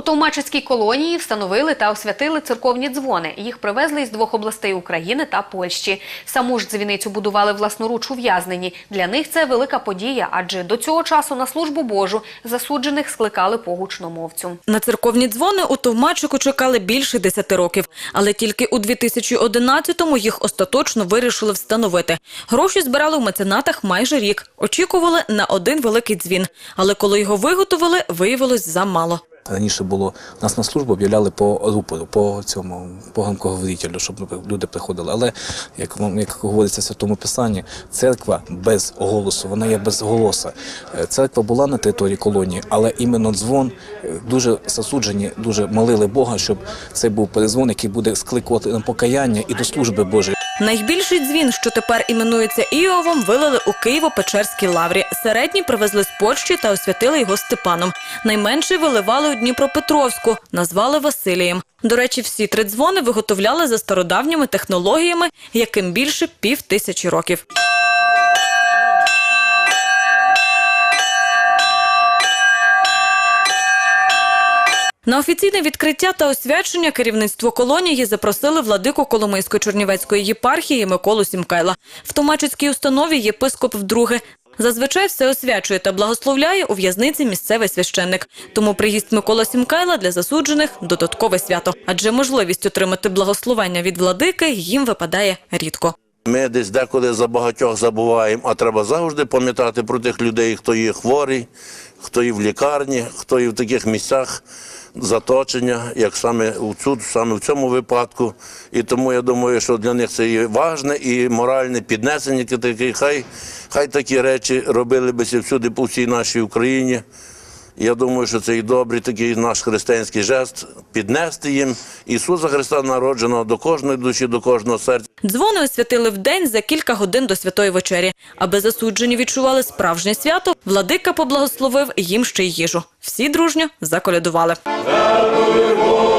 У Товмачицькій колонії встановили та освятили церковні дзвони. Їх привезли із двох областей України та Польщі. Саму ж дзвіницю будували власноруч ув'язнені. Для них це велика подія, адже до цього часу на службу Божу засуджених скликали по гучномовцю. На церковні дзвони у Товмачику чекали більше 10 років, але тільки у 2011-му їх остаточно вирішили встановити. Гроші збирали в меценатах майже рік. Очікували на один великий дзвін, але коли його виготовили, виявилось замало. Раніше було нас на службу об'являли по рупору, по цьому по громкоговорителю, щоб люди приходили. Але як як говориться в святому писанні, церква без голосу, вона є без голоса. Е, Церква була на території колонії, але іменно дзвон е, дуже засуджені, дуже молили Бога, щоб це був перезвон, який буде скликувати на покаяння і до служби Божої. Найбільший дзвін, що тепер іменується Іовом, вилили у Києво-Печерській лаврі. Середній привезли з Польщі та освятили його Степаном. Найменший виливали у Дніпропетровську, назвали Василієм. До речі, всі три дзвони виготовляли за стародавніми технологіями, яким більше пів тисячі років. На офіційне відкриття та освячення керівництво колонії запросили владику Коломийсько-Чернівецької єпархії Миколу Сімкайла. В Томачицькій установі єпископ вдруге. Зазвичай все освячує та благословляє у в'язниці місцевий священник. Тому приїзд Микола Сімкайла для засуджених – додаткове свято. Адже можливість отримати благословення від владики їм випадає рідко. Ми десь деколи за багатьох забуваємо, а треба завжди пам'ятати про тих людей, хто є хворий, хто є в лікарні, хто є в таких місцях заточення, як саме у цю, саме в цьому випадку. І тому я думаю, що для них це і важне і моральне піднесення таке. Хай, хай такі речі робили би всюди по всій нашій Україні. Я думаю, що це і добрий такий наш християнський жест піднести їм Ісуса Христа народженого до кожної душі, до кожного серця. Дзвони освятили в день за кілька годин до святої вечері. Аби засуджені відчували справжнє свято, владика поблагословив їм ще й їжу. Всі дружньо заколядували. Дякую Богу.